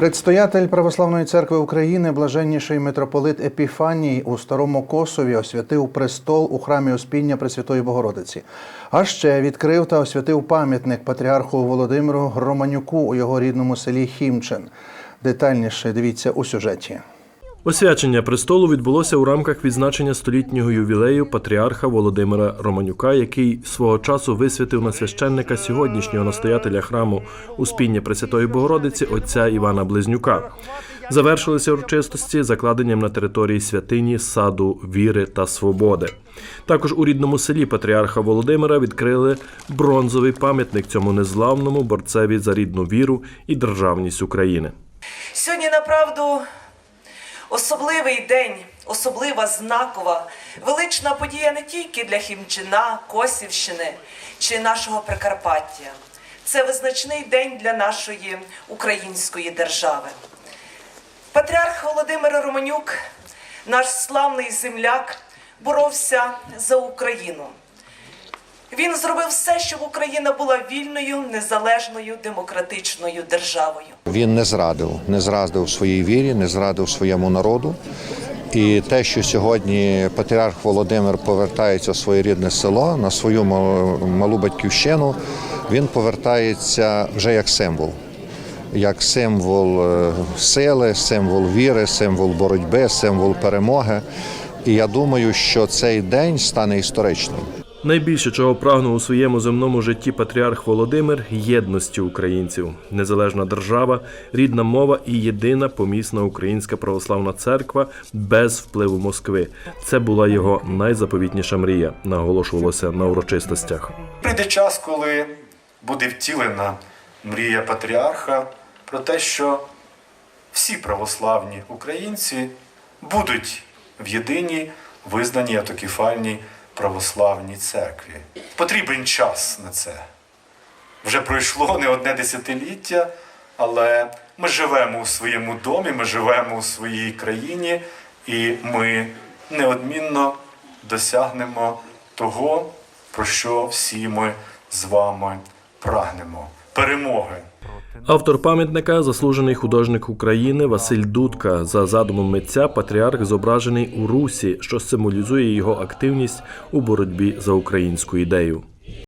Предстоятель Православної церкви України, блаженніший митрополит Епіфаній у Старому Косові освятив престол у храмі Успіння Пресвятої Богородиці. А ще відкрив та освятив пам'ятник патріарху Володимиру Романюку у його рідному селі Хімчин. Детальніше дивіться у сюжеті. Освячення престолу відбулося у рамках відзначення столітнього ювілею патріарха Володимира Романюка, який свого часу висвятив на священника сьогоднішнього настоятеля храму Успіння Пресвятої Богородиці отця Івана Близнюка. Завершилися урочистості закладенням на території святині саду віри та свободи. Також у рідному селі патріарха Володимира відкрили бронзовий пам'ятник цьому незламному борцеві за рідну віру і державність України. Сьогодні, направду, особливий день, особлива знакова, велична подія не тільки для Хімчина, Косівщини чи нашого Прикарпаття. Це визначний день для нашої української держави. Патріарх Володимир Романюк, наш славний земляк, боровся за Україну. Він зробив все, щоб Україна була вільною, незалежною, демократичною державою. Він не зрадив, не зрадив своїй вірі, не зрадив своєму народу. І те, що сьогодні патріарх Володимир повертається в своє рідне село на свою малу батьківщину, він повертається вже як символ, як символ е, сили, символ віри, символ боротьби, символ перемоги. І я думаю, що цей день стане історичним. Найбільше чого прагнув у своєму земному житті патріарх Володимир єдності українців, незалежна держава, рідна мова і єдина помісна українська православна церква без впливу Москви. Це була його найзаповітніша мрія, наголошувалося на урочистостях. Прийде час, коли буде втілена мрія патріарха про те, що всі православні українці будуть в єдиній визнаній автокефальній православній церкві. Потрібен час на це. Вже пройшло не одне десятиліття, але ми живемо у своєму домі, ми живемо у своїй країні, і ми неодмінно досягнемо того, про що всі ми з вами прагнемо перемоги. Автор пам'ятника заслужений художник України Василь Дудка. За задумом митця патріарх зображений у русі, що символізує його активність у боротьбі за українську ідею.